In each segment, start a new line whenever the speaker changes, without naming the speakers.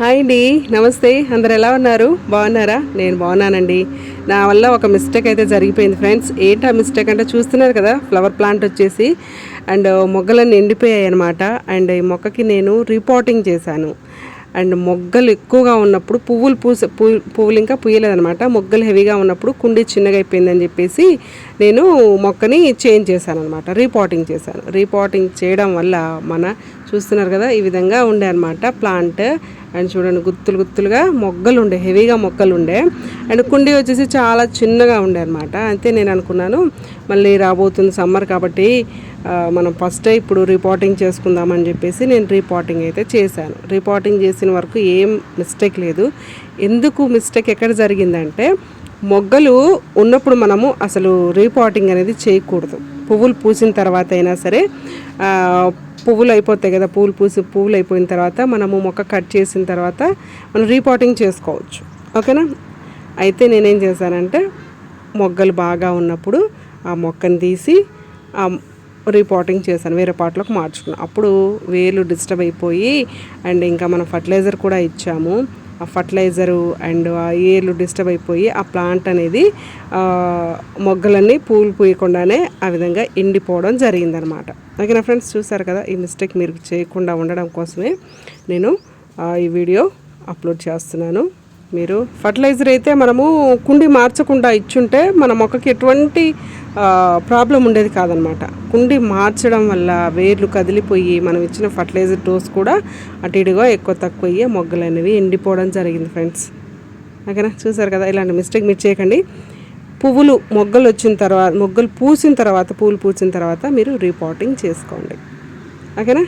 Hi అండి. నమస్తే. అందరు ఎలా ఉన్నారు? బాగున్నారా? నేను బాగున్నానండి. నా వల్ల ఒక మిస్టేక్ అయితే జరిగిపోయింది ఫ్రెండ్స్. ఏంటి ఆ మిస్టేక్ అంటే చూస్తున్నారు కదా ఫ్లవర్ ప్లాంట్ వచ్చేసి. అండ్ మొగ్గలన్నీ ఎండిపోయాయి అనమాట అండ్ ఈ మొక్కకి నేను రిపోర్టింగ్ చేశాను. అండ్ మొగ్గలు ఎక్కువగా ఉన్నప్పుడు పువ్వులు పూస పువ్వు- పువ్వులు ఇంకా పూయలేదనమాట మొగ్గలు హెవీగా ఉన్నప్పుడు కుండి చిన్నగా అయిపోయిందని చెప్పేసి నేను మొక్కని చేంజ్ చేశాను అనమాట రీపాటింగ్ చేశాను. రీపాటింగ్ చేయడం వల్ల మన చూస్తున్నారు కదా ఈ విధంగా ఉండే అనమాట ప్లాంట్ అండ్ చూడండి గుత్తులు గుత్తులుగా మొగ్గలు ఉండే హెవీగా మొక్కలు ఉండే అండ్ కుండీ వచ్చేసి చాలా చిన్నగా ఉండే అనమాట అయితే నేను అనుకున్నాను. మళ్ళీ రాబోతుంది సమ్మర్ కాబట్టి మనం ఫస్ట్ ఇప్పుడు రిపోర్టింగ్ చేసుకుందామని చెప్పేసి నేను రిపోర్టింగ్ అయితే చేశాను. రిపోర్టింగ్ చేసిన వరకు ఏం మిస్టేక్ లేదు. ఎందుకు మిస్టేక్ ఎక్కడ జరిగిందంటే మొగ్గలు ఉన్నప్పుడు మనము అసలు రీపాటింగ్ అనేది చేయకూడదు. పువ్వులు పూసిన తర్వాత అయినా సరే పువ్వులు అయిపోతాయి కదా పువ్వులు పూసి పువ్వులు అయిపోయిన తర్వాత మనము మొక్క కట్ చేసిన తర్వాత మనం రీపాటింగ్ చేసుకోవచ్చు. ఓకేనా? అయితే నేనేం చేశానంటే మొగ్గలు బాగా ఉన్నప్పుడు ఆ మొక్కను తీసి ఆ రీపాటింగ్ చేశాను వేరే పాటలోకి మార్చుకున్నాను. అప్పుడు వేలు డిస్టర్బ్ అయిపోయి అండ్ ఇంకా మనం ఫర్టిలైజర్ కూడా ఇచ్చాము. ఆ ఫర్టిలైజరు అండ్ ఆ ఏర్లు డిస్టర్బ్ అయిపోయి ఆ ప్లాంట్ అనేది మొగ్గలన్నీ పూలు పూయకుండానే ఆ విధంగా ఎండిపోవడం జరిగిందనమాట. ఓకేనా ఫ్రెండ్స్? చూసారు కదా ఈ మిస్టేక్ మీరు చేయకుండా ఉండడం కోసమే నేను ఈ వీడియో అప్లోడ్ చేస్తున్నాను. మీరు ఫర్టిలైజర్ అయితే మనము కుండి మార్చకుండా ఇచ్చుంటే మన మొక్కకి ఎటువంటి ప్రాబ్లం ఉండేది కాదనమాట. కుండి మార్చడం వల్ల వేర్లు కదిలిపోయి మనం ఇచ్చిన ఫర్టిలైజర్ డోస్ కూడా అటు ఇటుగా ఎక్కువ తక్కువ అయ్యి మొగ్గలు అనేవి ఎండిపోవడం జరిగింది ఫ్రెండ్స్. ఓకేనా? చూసారు కదా ఇలాంటి మిస్టేక్ మీరు చేయకండి. పువ్వులు మొగ్గలు వచ్చిన తర్వాత మొగ్గలు పూసిన తర్వాత పువ్వులు పూసిన తర్వాత మీరు రీపాటింగ్ చేసుకోండి. ఓకేనా?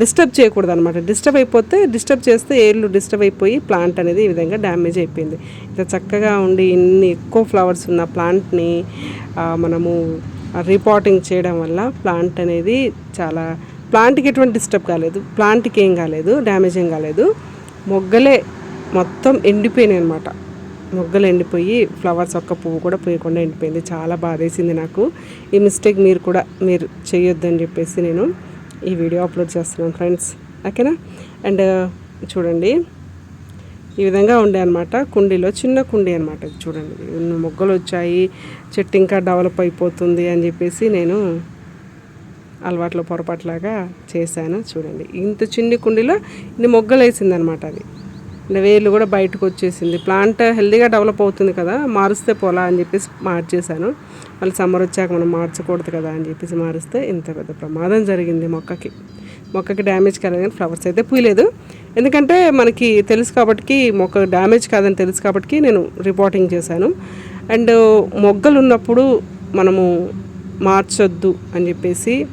డిస్టర్బ్ చేయకూడదు అనమాట డిస్టర్బ్ అయిపోతే డిస్టర్బ్ చేస్తే ఏళ్ళు డిస్టర్బ్ అయిపోయి ప్లాంట్ అనేది ఈ విధంగా డ్యామేజ్ అయిపోయింది. ఇంత చక్కగా ఉండి ఇన్ని ఎక్కువ ఫ్లవర్స్ ఉన్న ప్లాంట్ని మనము రిపోర్టింగ్ చేయడం వల్ల ప్లాంట్ అనేది చాలా ప్లాంట్కి ఎటువంటి డిస్టర్బ్ కాలేదు. ప్లాంట్కి ఏం కాలేదు డ్యామేజ్ ఏం కాలేదు. మొగ్గలే మొత్తం ఎండిపోయినాయి అనమాట మొగ్గలు ఎండిపోయి ఫ్లవర్స్ ఒక్క పువ్వు కూడా పోయకుండా ఎండిపోయింది. చాలా బాధేసింది నాకు. ఈ మిస్టేక్ మీరు కూడా మీరు చేయొద్దని చెప్పేసి నేను ఈ వీడియో అప్లోడ్ చేస్తున్నాను ఫ్రెండ్స్. ఓకేనా? అండ్ చూడండి. ఈ విధంగా ఉండే అనమాట కుండీలో చిన్న కుండీ అనమాట చూడండి. మొగ్గలు వచ్చాయి. చెట్టు ఇంకా డెవలప్ అయిపోతుంది అని చెప్పేసి నేను అలవాట్లో పొరపాట్లాగా చేశాను. చూడండి. ఇంత చిన్ని కుండీలో ఇన్ని మొగ్గలు వేసింది అనమాట అది. వేర్లు కూడా బయటకు వచ్చేసింది. ప్లాంట్ హెల్దీగా డెవలప్ అవుతుంది కదా మారుస్తే పోలా అని చెప్పేసి మార్చేశాను. మళ్ళీ సమ్మర్ వచ్చాక మనం మార్చకూడదు కదా అని చెప్పేసి మారిస్తే ఇంత పెద్ద ప్రమాదం జరిగింది మొక్కకి. మొక్కకి డ్యామేజ్ కాలేదు కానీ ఫ్లవర్స్ అయితే పూయలేదు. ఎందుకంటే మనకి తెలుసు కాబట్టి మొక్క డ్యామేజ్ కాదని తెలుసు కాబట్టి నేను రిపోర్టింగ్ చేశాను. అండ్ మొగ్గలు ఉన్నప్పుడు మనము మార్చొద్దు అని చెప్పేసి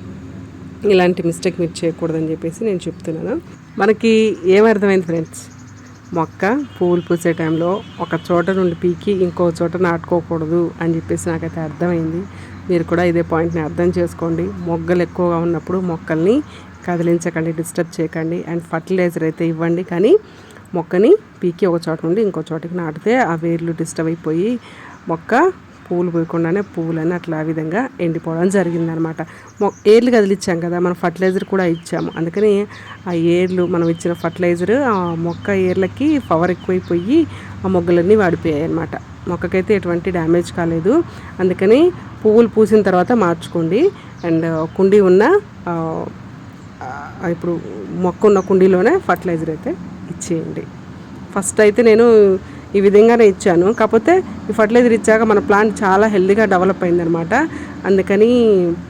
ఇలాంటి మిస్టేక్ మీరు చేయకూడదని చెప్పేసి నేను చెప్తున్నాను. మనకి ఏమర్థమైంది ఫ్రెండ్స్? మొక్క పూలు పూసే టైంలో ఒక చోట నుండి పీకి ఇంకో చోట నాటుకోకూడదు అని చెప్పేసి నాకైతే అర్థమైంది. మీరు కూడా ఇదే పాయింట్ని అర్థం చేసుకోండి. మొగ్గలు ఎక్కువగా ఉన్నప్పుడు మొక్కల్ని కదిలించకండి డిస్టర్బ్ చేయకండి అండ్ ఫర్టిలైజర్ అయితే ఇవ్వండి. కానీ మొక్కని పీకి ఒక చోట నుండి ఇంకో చోటకి నాటితే ఆ వేర్లు డిస్టర్బ్ అయిపోయి మొక్క పువ్వులు పోయకుండానే పువ్వులని అట్లా ఆ విధంగా ఎండిపోవడం జరిగిందనమాట. మొ ఏర్లు కదిలిచ్చాం కదా మనం ఫర్టిలైజర్ కూడా ఇచ్చాము. అందుకని ఆ ఏర్లు మనం ఇచ్చిన ఫర్టిలైజర్ ఆ మొక్క ఏర్లకి పవర్ ఎక్కువైపోయి ఆ మొగ్గలన్నీ వాడిపోయాయి అనమాట మొక్కకైతే ఎటువంటి డ్యామేజ్ కాలేదు. అందుకని పువ్వులు పూసిన తర్వాత మార్చుకోండి. అండ్ కుండీ ఉన్న ఇప్పుడు మొక్క ఉన్న కుండీలోనే ఫర్టిలైజర్ అయితే ఇచ్చేయండి. ఫస్ట్ అయితే నేను ఈ విధంగానే ఇచ్చాను. కాకపోతే ఈ ఫర్టిలైజర్ ఇచ్చాక మన ప్లాంట్ చాలా హెల్దీగా డెవలప్ అయిందనమాట అందుకని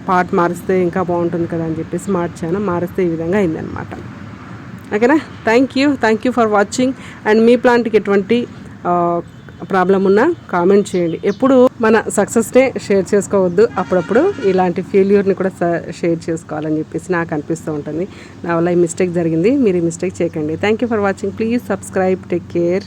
పార్ట్ మారిస్తే ఇంకా బాగుంటుంది కదా అని చెప్పేసి మార్చాను. మారిస్తే ఈ విధంగా అయిందనమాట ఓకేనా? Thank you thank you for watching and మీ ప్లాంట్కి ఎటువంటి ప్రాబ్లం ఉన్నా కామెంట్ చేయండి. ఎప్పుడు మన సక్సెస్నే షేర్ చేసుకోవద్దు. అప్పుడప్పుడు ఇలాంటి ఫెయిల్యూర్ని కూడా షేర్ చేసుకోవాలని చెప్పేసి నాకు అనిపిస్తూ ఉంటుంది. నా వల్ల ఈ మిస్టేక్ జరిగింది. మీరు ఈ మిస్టేక్ చేయకండి. Thank you for watching please subscribe take care